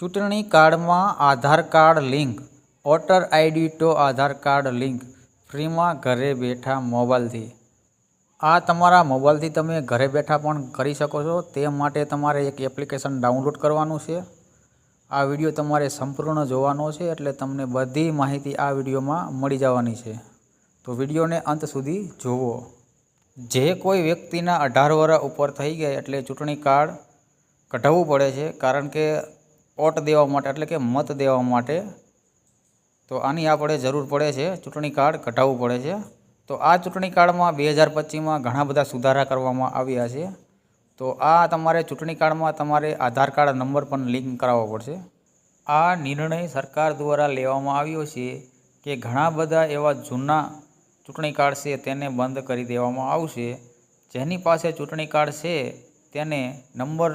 ચૂંટણી કાર્ડમાં Aadhaar card link, voter ID to Aadhaar card link, ફ્રીમાં ઘરે બેઠા મોબાઈલથી. આ તમારા મોબાઈલથી તમે ઘરે બેઠા પણ કરી શકો છો, તે માટે તમારે એક એપ્લિકેશન ડાઉનલોડ કરવાનું છે. આ વીડિયો તમારે સંપૂર્ણ જોવાનો છે, એટલે તમને બધી માહિતી આ વિડીયોમાં મળી જવાની છે. તો વિડીયોને અંત સુધી જુઓ. જે કોઈ વ્યક્તિના અઢાર વર્ષ ઉપર થઈ ગયા, એટલે ચૂંટણી કાર્ડ કઢાવવું પડે છે, કારણ કે વોટ દેવા માટે, એટલે કે મત દેવા માટે, તો આની આપણે જરૂર પડે છે. ચૂંટણી કાર્ડ કઢાવવું પડે છે. તો આ ચૂંટણી કાર્ડમાં બે હજાર પચીસમાં ઘણા બધા સુધારા કરવામાં આવ્યા છે. તો આ તમારે ચૂંટણી કાર્ડમાં તમારે આધાર કાર્ડ નંબર પણ લિંક કરાવવો પડશે. આ નિર્ણય સરકાર દ્વારા લેવામાં આવ્યો છે કે ઘણા બધા એવા જૂના ચૂંટણી કાર્ડ છે તેને બંધ કરી દેવામાં આવશે. જેની પાસે ચૂંટણી કાર્ડ છે તેને number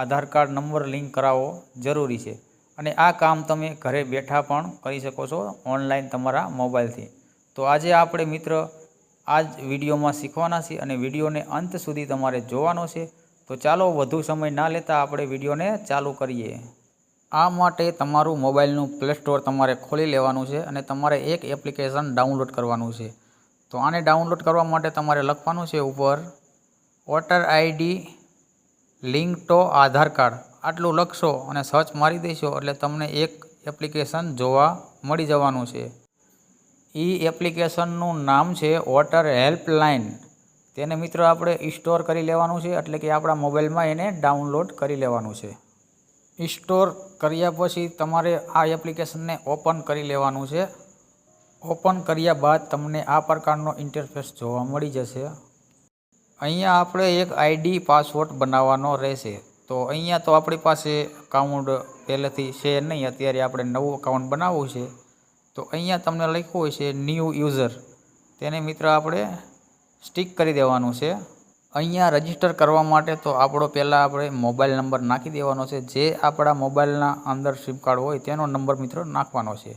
Aadhaar card number link કરાવવો જરૂરી છે. અને આ કામ તમે ઘરે બેઠા પણ કરી શકો છો ઓનલાઈન તમારા મોબાઈલથી. તો આજે આપણે મિત્ર આ જ વિડીયોમાં શીખવાના છીએ અને વિડીયોને અંત સુધી તમારે જોવાનો છે. તો ચાલો વધુ સમય ના લેતા આપણે વિડીયોને ચાલુ કરીએ. આ માટે તમારું મોબાઈલનું પ્લે સ્ટોર તમારે ખોલી લેવાનું છે અને તમારે એક એપ્લિકેશન ડાઉનલોડ કરવાનું છે. તો આને ડાઉનલોડ કરવા માટે તમારે લખવાનું છે ઉપર voter ID link to Aadhaar card. આટલું લખશો અને સર્ચ મારી દેશો એટલે તમને એક એપ્લિકેશન જોવા મળી જવાનું છે. એ એપ્લિકેશનનું નામ છે વોટર હેલ્પલાઇન. તેને મિત્રો આપણે ઇન્સ્ટોર કરી લેવાનું છે એટલે કે આપણા મોબાઈલમાં એને ડાઉનલોડ કરી લેવાનું છે. ઇન્સ્ટોર કર્યા પછી તમારે આ એપ્લિકેશનને ઓપન કરી લેવાનું છે. ઓપન કર્યા બાદ તમને આ પ્રકારનો ઇન્ટરફેસ જોવા મળી જશે. અહીંયા આપણે એક આઈડી પાસવર્ડ બનાવવાનો રહેશે. તો અહીંયા તો આપણી પાસે અકાઉન્ટ પહેલેથી છે નહીં, અત્યારે આપણે નવું અકાઉન્ટ બનાવવું છે. તો અહીંયા તમને લખ્યું હોય છે ન્યૂ યુઝર તેને મિત્ર આપણે સ્ટીક કરી દેવાનું છે. અહીંયા રજિસ્ટર કરવા માટે તો આપણો પહેલાં આપણે મોબાઈલ નંબર નાખી દેવાનો છે. જે આપણા મોબાઈલના અંદર સિમ કાર્ડ હોય તેનો નંબર મિત્રો નાખવાનો છે.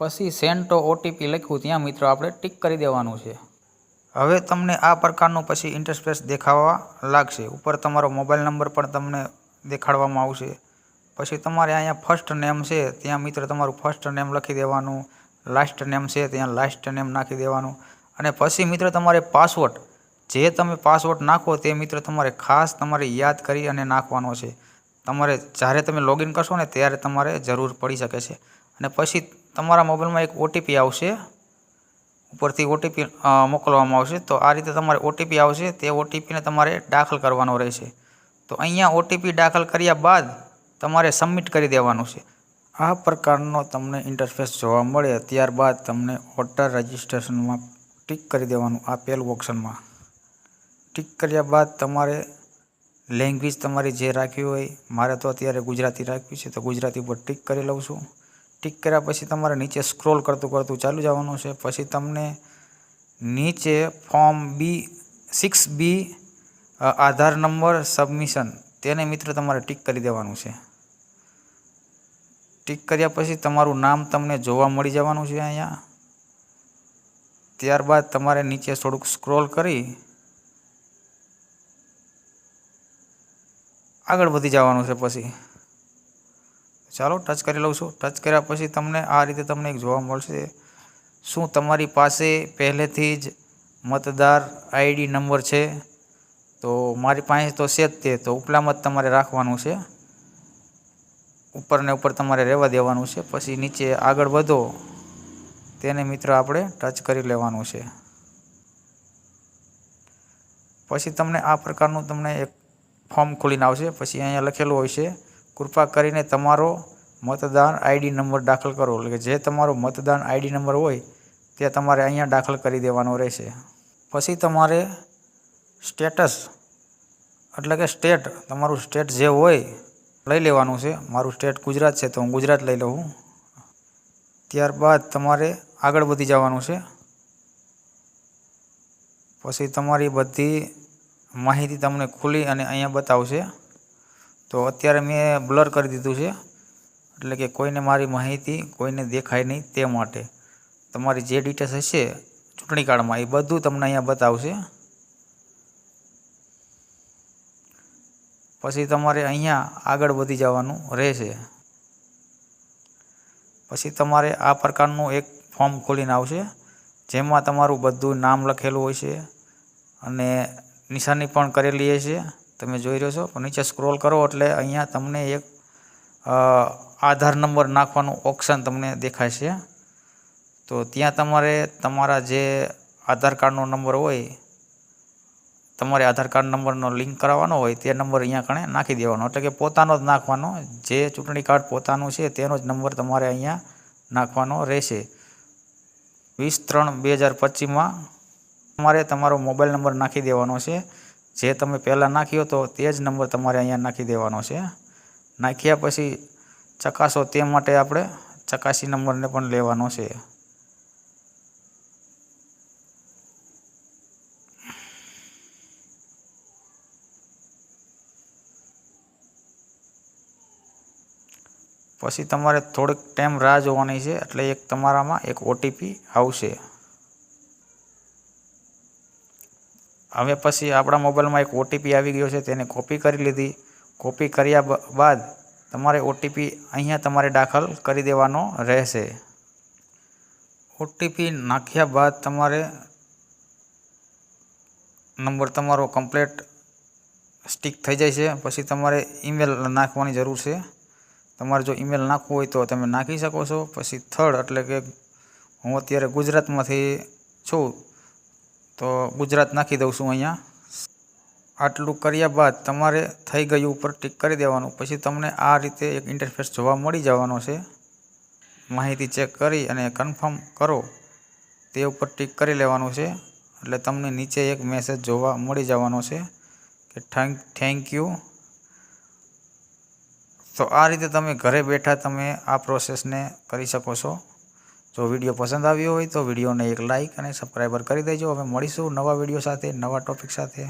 પછી સેન્ડ તો ઓટીપી લખ્યું, ત્યાં મિત્રો આપણે ટીક કરી દેવાનું છે. હવે તમને આ પ્રકારનું પછી ઇન્ટરસ્પેસ દેખાવા લાગશે. ઉપર તમારો મોબાઈલ નંબર પણ તમને દેખાડવામાં આવશે. પછી તમારે અહીંયા ફર્સ્ટ નેમ છે, ત્યાં મિત્ર તમારું ફર્સ્ટ નેમ લખી દેવાનું લાસ્ટ નેમ છે, ત્યાં લાસ્ટ નેમ નાખી દેવાનું. અને પછી મિત્ર તમારે પાસવર્ડ જે તમે પાસવર્ડ નાખો તે મિત્ર તમારે ખાસ તમારે યાદ કરી અને નાખવાનો છે. તમારે જ્યારે તમે લોગિન કરશો ને ત્યારે તમારે જરૂર પડી શકે છે. અને પછી તમારા મોબાઈલમાં એક ઓટીપી આવશે. ઉપરથી ઓટીપી મોકલવામાં આવશે. તો આ રીતે તમારે ઓટીપી આવશે, તે ઓટીપીને તમારે દાખલ કરવાનો રહેશે. તો અહીંયા ઓટીપી દાખલ કર્યા બાદ તમારે સબમિટ કરી દેવાનું છે. આ પ્રકારનો તમને ઇન્ટરફેસ જોવા મળે, ત્યારબાદ તમને વોટર રજિસ્ટ્રેશનમાં ટિક કરી દેવાનું આ પહેલું ઓપ્શનમાં. ટિક કર્યા બાદ તમારે લેંગ્વેજ તમારી જે રાખવી હોય, મારે તો અત્યારે ગુજરાતી રાખવી છે, તો ગુજરાતી ઉપર ટિક કરી લઉં છું. ટિક કર્યા પછી તમારે નીચે સ્ક્રોલ કરતું કરતું ચાલુ જવાનું છે. પછી તમને નીચે form B, six B Aadhaar number, submission તેને મિત્ર તમારે ટિક કરી દેવાનું છે. ટિક કર્યા પછી તમારું નામ તમને જોવા મળી જવાનું છે અહીંયા. ત્યારબાદ તમારે નીચે થોડુંક સ્ક્રોલ કરી આગળ વધી જવાનું છે પછી. ચાલો ટચ કરી લઉં છું. ટચ કર્યા પછી તમને આ રીતે તમને એક જોવા મળશે. શું તમારી પાસે પહેલેથી જ મતદાર આઈડી નંબર છે? તો મારી પાસે તો છે જ તે, તો ઉપલામાં જ તમારે રાખવાનું છે. ઉપર ને ઉપર તમારે રહેવા દેવાનું છે. પછી નીચે આગળ વધો. તેને મિત્ર આપણે ટચ કરી લેવાનું છે. પછી તમને આ પ્રકારનું તમને એક ફોર્મ ખોલીને આવશે. પછી અહીંયા લખેલું હોય છે કૃપા કરીને તમારો મતદાન આઈડી નંબર દાખલ કરો. એટલે કે જે તમારો મતદાન આઈડી નંબર હોય, તે તમારે અહીંયા દાખલ કરી દેવાનો રહેશે. પછી તમારે સ્ટેટસ, એટલે કે સ્ટેટ, તમારું સ્ટેટ જે હોય, લઈ લેવાનું છે. મારું સ્ટેટ ગુજરાત છે, તો હું ગુજરાત લઈ લઉં. ત્યારબાદ તમારે આગળ વધી જવાનું છે. પછી તમારી બધી માહિતી તમને ખુલી અને અહીંયા બતાવશે. તો અત્યારે મેં બ્લર કરી દીધું છે. એટલે કે કોઈને મારી માહિતી, કોઈને દેખાય નહીં તે માટે. તમારી જે ડિટેલ્સ હશે ચૂંટણી કાર્ડમાં એ બધું તમને અહીંયા બતાવશે. પછી તમારે અહીંયા આગળ વધી જવાનું રહેશે. પછી તમારે આ પ્રકારનું એક ફોર્મ ખોલીને આવશે, જેમાં તમારું બધું નામ લખેલું હોય છે અને નિશાની પણ કરેલી હશે. તમે જોઈ રહ્યો છો. પણ નીચે સ્ક્રોલ કરો એટલે અહીંયા તમને એક આધાર નંબર નાખવાનું ઓપ્શન તમને દેખાશે તો ત્યાં તમારે તમારા જે આધાર કાર્ડનો નંબર હોય, તમારે આધાર કાર્ડ નંબરનો લિંક કરાવવાનો હોય તે નંબર અહીંયા કણે નાખી દેવાનો. એટલે કે પોતાનો જ નાખવાનો. જે ચૂંટણી કાર્ડ પોતાનું છે તેનો જ નંબર તમારે અહીંયા નાખવાનો રહેશે. વીસ ત્રણ બે હજાર પચીસમાં તમારે તમારો મોબાઈલ નંબર નાખી દેવાનો છે. જે તમે પહેલાં નાખ્યો હતો તે જ નંબર તમારે અહીંયા નાખી દેવાનો છે નાખ્યા પછી ચકાસો તે માટે આપણે ચકાસી નંબરને પણ લેવાનો છે. પછી તમારે થોડીક ટાઈમ રાહ જોવાની છે, એટલે એક તમારામાં એક ઓટીપી આવશે. હવે પછી આપણા મોબાઈલમાં એક ઓટીપી આવી ગયો છે, તેને કોપી કરી લીધી. કોપી કર્યા બાદ તમારે ઓટીપી અહીંયા તમારે દાખલ કરી દેવાનો રહેશે. ઓટીપી નાખ્યા બાદ તમારે નંબર તમારો કમ્પ્લેટ સ્ટીક થઈ જાય છે. પછી તમારે ઈમેલ નાખવાની જરૂર છે. તમારે જો ઈમેલ નાખવું હોય તો તમે નાખી શકો છો. પછી થર્ડ એટલે કે હું અત્યારે ગુજરાતમાંથી છું તો ગુજરાત નાખી દઉં છું અહીંયા. આટલું કર્યા બાદ તમારે થઈ ગયું ઉપર ટીક કરી દેવાનું. પછી તમને આ રીતે એક ઇન્ટરફેસ જોવા મળી જવાનો છે. માહિતી ચેક કરી અને કન્ફર્મ કરો. તે ઉપર ટીક કરી લેવાનું છે. એટલે તમને નીચે એક મેસેજ જોવા મળી જવાનો છે કે થેન્ક થેન્ક યુ તો આ રીતે તમે ઘરે બેઠા તમે આ પ્રોસેસને કરી શકો છો. જો વીડિયો પસંદ આવ્યો હોય તો વિડીયોને એક લાઇક અને સબસ્ક્રાઈબર કરી દેજો. હવે મળીશું નવા વીડિયો સાથે, નવા ટોપિક સાથે.